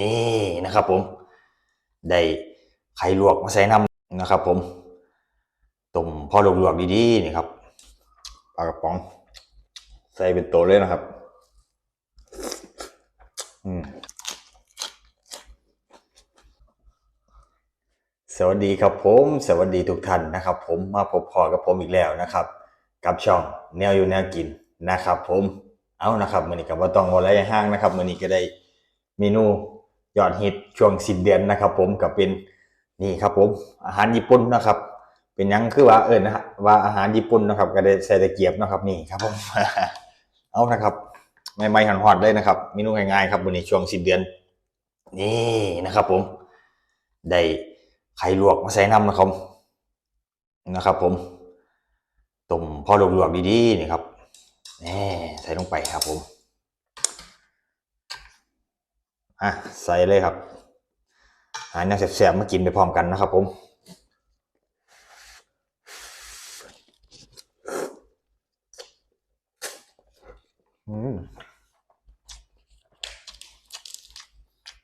นี่นะครับผม ได้ไข่ลวกมาใส่น้ำนะครับ ผมต้มพอลวกๆดีๆนี่ครับปลากระป๋อง ใส่เป็นตัวเลยนะครับ อืมสวัสดีครับผม สวัสดีทุกท่านนะครับ ผมมาพบพอกับผมอีกแล้วนะครับ กับช่องแนวอยู่แนวกินนะครับ ผมเอานะครับมือนี้ก็บ่ต้องบ่อะไรห้างนะครับมือนี้ก็ได้เมนู ยอดฮิตช่วงสิ้นเดือนนะครับ ผมก็เป็นนี่ครับผมอาหารญี่ปุ่นนะครับ เป็นยังคือว่าเอิ้นะฮะว่าอาหารญี่ปุ่นนะครับ ก็ได้ใส่ตะเกียบนะครับ นี่ครับผมเอานะครับใหม่ๆหอนๆเลยนะครับเมนูง่ายๆครับมื้อนี้ช่วงสิ้นเดือน นี่นะครับ ผม ได้ไข่ลวกมาใส่น้ำนะครับนะครับ ผมต้มพอลวกๆดีๆนี่ครับนี่ใส่ลงไปครับผม อะใส่เลยครับหาเนื้อแสบๆมากินไปพร้อมกันนะครับ ผมอืม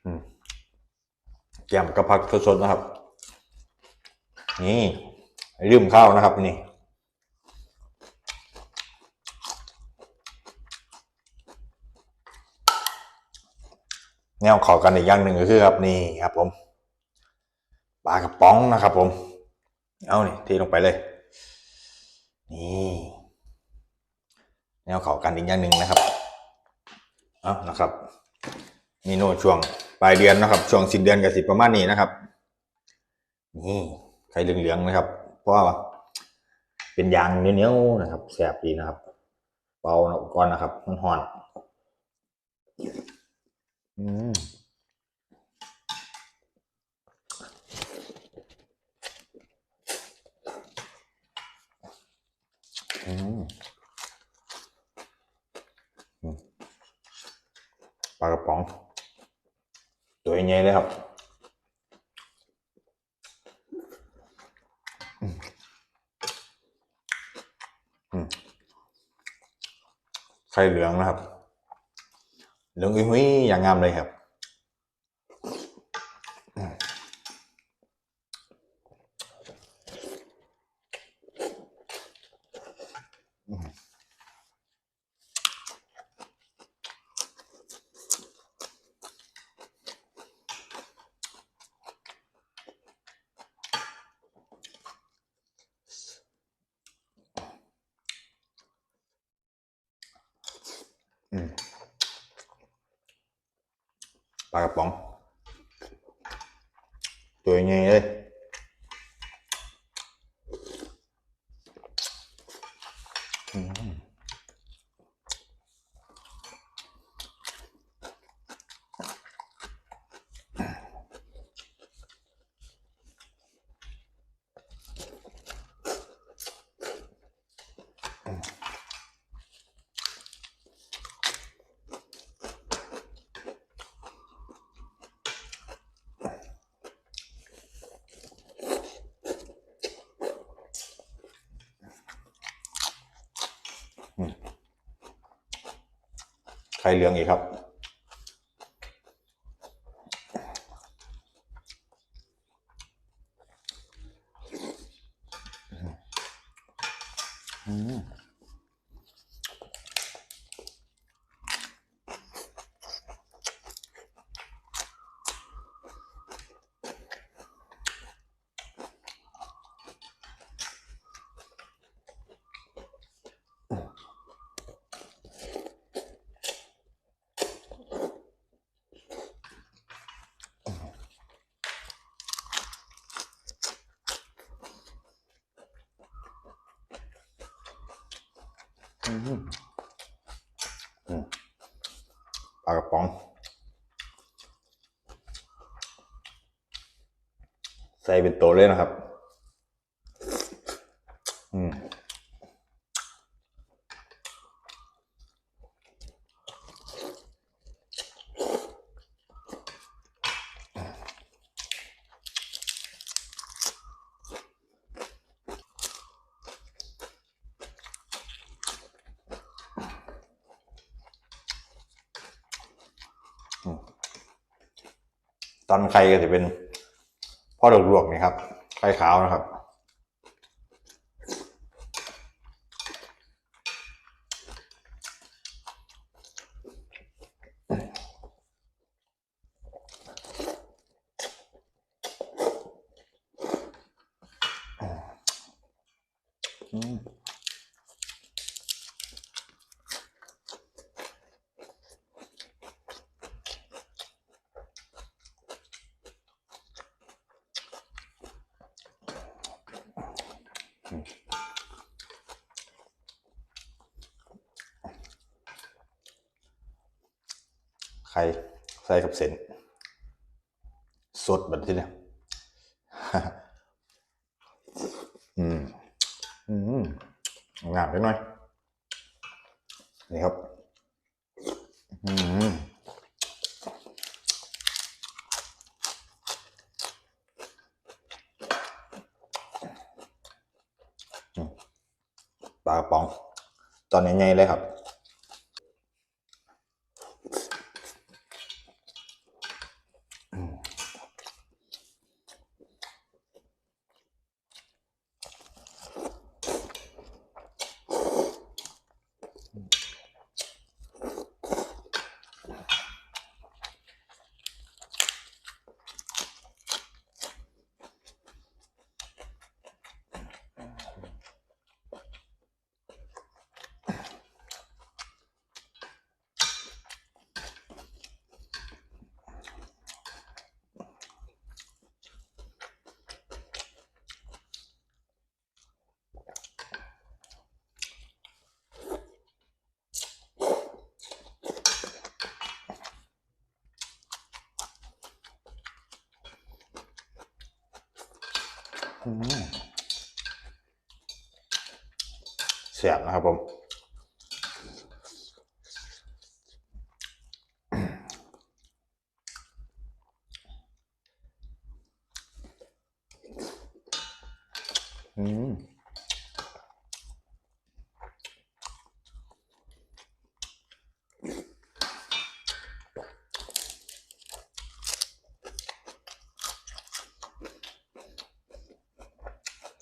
อืมแกมกระพักสดๆนะครับ นี่ลืมข้าวนะครับนี่ แนวเขอกันอีกอย่างหนึ่งก็คือครับนี่ครับผมปลากระป๋องนะครับ ผม เอานี่เทลงไปเลย นี่แนวขอกันอีกอย่างหนึ่งนะครับเอานะครับเมนูช่วงปลายเดือนนะครับ ช่วงสิ้นเดือนกับสิบประมาณนี้นะครับ นี่ไข่เหลืองๆนะครับ เพราะว่าเป็นยางเหนียวๆนะครับแสบดีนะครับเป่าก่อนนะครับมันห่อน อืมอืมอืมปลากระป๋อง ตัวใหญ่เลยครับอืมอืมไข่เหลืองนะครับ เหลืองอุ้ยๆอย่างงามเลยครับอืมอืมอืม ปลากระป๋อง ตัวใหญ่เลยอืมไข่เหลืองอีกครับ อืมอืมอืม ปลากระป๋องใส่เป็นตัวเลยนะครับ ตอนไข่ก็จะเป็นพ่อดอกลวกนี่ครับ ไข่ขาวนะครับ อืม ไข่ใส่กับเส้นสดแบบที่เนี่ยอืม อืมงามไปหน่อย นี่ครับ อืมปลากระป๋อง ตอนใหญ่ๆเลยครับ เสียบนะครับผมอืม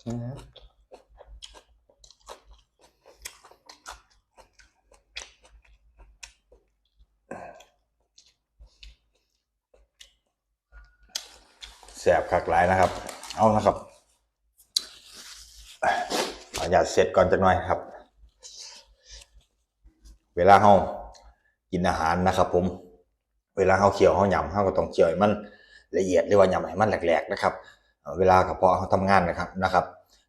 อืม แสบคักหลายนะครับ เอานะครับอย่าเสร็จก่อนจะหน่อยครับ เวลาเฮากินอาหารนะครับ ผม เวลาเฮาเคี่ยวเฮาหยำเฮาก็ต้องเคี่ยวให้มันละเอียดหรือว่าหยำให้มันแหลกๆนะครับ เวลากระเพาะเฮาทำงานนะครับนะครับ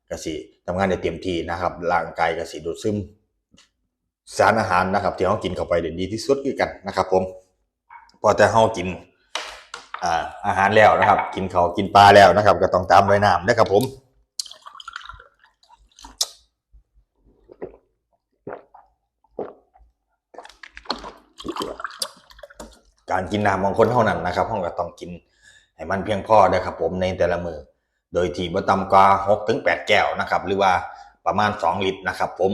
ก็สิทำงานได้เต็มที่นะครับร่างกายก็สิดูดซึมสารอาหารนะครับที่เฮากินเข้าไปได้ดีที่สุดคือกันนะครับ ผมพอแต่เฮากิน อาหารแล้วนะครับ กินข้าวกินปลาแล้วนะครับ ก็ต้องตามด้วยน้ำนะครับผมการกินน้ำของคนเท่านั้นนะครับห้องก็ต้องกินให้มันเพียงพอนะครับ ผมในแต่ละมือ โดยที่บ่ต่ำกว่าหกถึงแปดแก้วนะครับ หรือว่าประมาณสองลิตรนะครับ ผม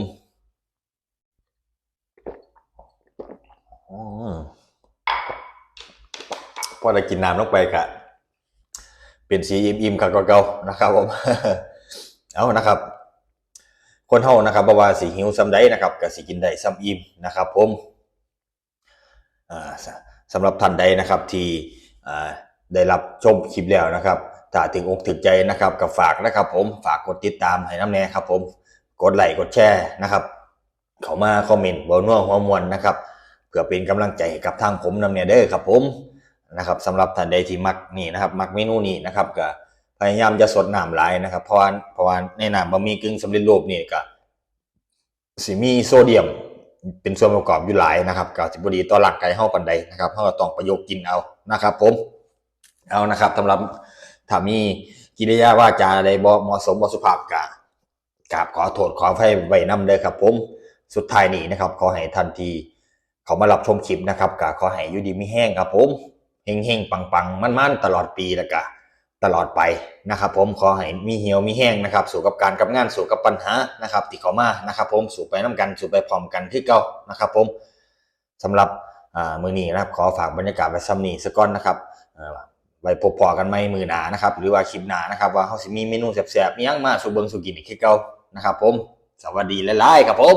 อืม พอได้กินน้ำลงไปกะเป็นสีอิ่มๆครับก็เก่าๆนะครับผมเอานะครับ คนเฮานะครับบ่ว่าสิหิวซ้ำใดนะครับก็สิกินได้ซ้ำอิ่มนะครับ ผมสำหรับท่านใดนะครับที่ได้รับชมคลิปแล้วนะครับถ้าถึงอกถึงใจนะครับก็ฝากนะครับ ผมฝากกดติดตามให้น้ำแน่ครับ ผมกดไลค์กดแชร์นะครับเขามาคอมเมนต์บนนัวหัวมวลนะครับเพื่อเป็นกำลังใจกับทางผมนำเนี่ยเด้อครับผม นะครับสำหรับท่านใดที่มักนี่นะครับมักเมนูนี้นะครับก็พยายามจะสดน้ำหลายนะครับ เพราะว่าเพราะว่าในน้ำบะหมี่กึ่งสำเร็จรูปนี่ก็สิมีโซเดียมเป็นส่วนประกอบอยู่หลายนะครับก็สิบดีต่อร่างกายเฮาปานใดนะครับเฮาก็ต้องประโยคกินเอานะครับ ผมเอานะครับสำหรับถ้ามีกิริยาวาจาใดบ่เหมาะสมบ่สุภาพกะกราบขอโทษขออภัยไว้นำเด้อครับ ผมสุดท้ายนี้นะครับ ขอให้ทันทีเขามารับชมคลิปนะครับก็ขอให้อยู่ดีมีแห้งครับผม เฮงๆ ปังๆ มั่นๆ ตลอดปีแล้วก็ตลอดไปนะครับผมขอให้มีเหี่ยวมีแห้งนะครับ สู่กับการกับงานสู่กับปัญหานะครับที่เขามานะครับ ผมสู่ไปน้ากันสู่ไปพร้อมกันที่เก่านะครับ ผมสำหรับอ่ามือนี้นะครับ ขอฝากบรรยากาศไว้ซ้ำนี้สักก้อนนะครับไว้พบพอกันใหม่มือหนานะครับ หรือว่าคลิปหนานะครับ ว่าเขาสิมีเมนูแซ่บๆอิหยังมาสู่เบิงสู่กินอีกคือเก่านะครับ ผมสวัสดีหลายๆครับผม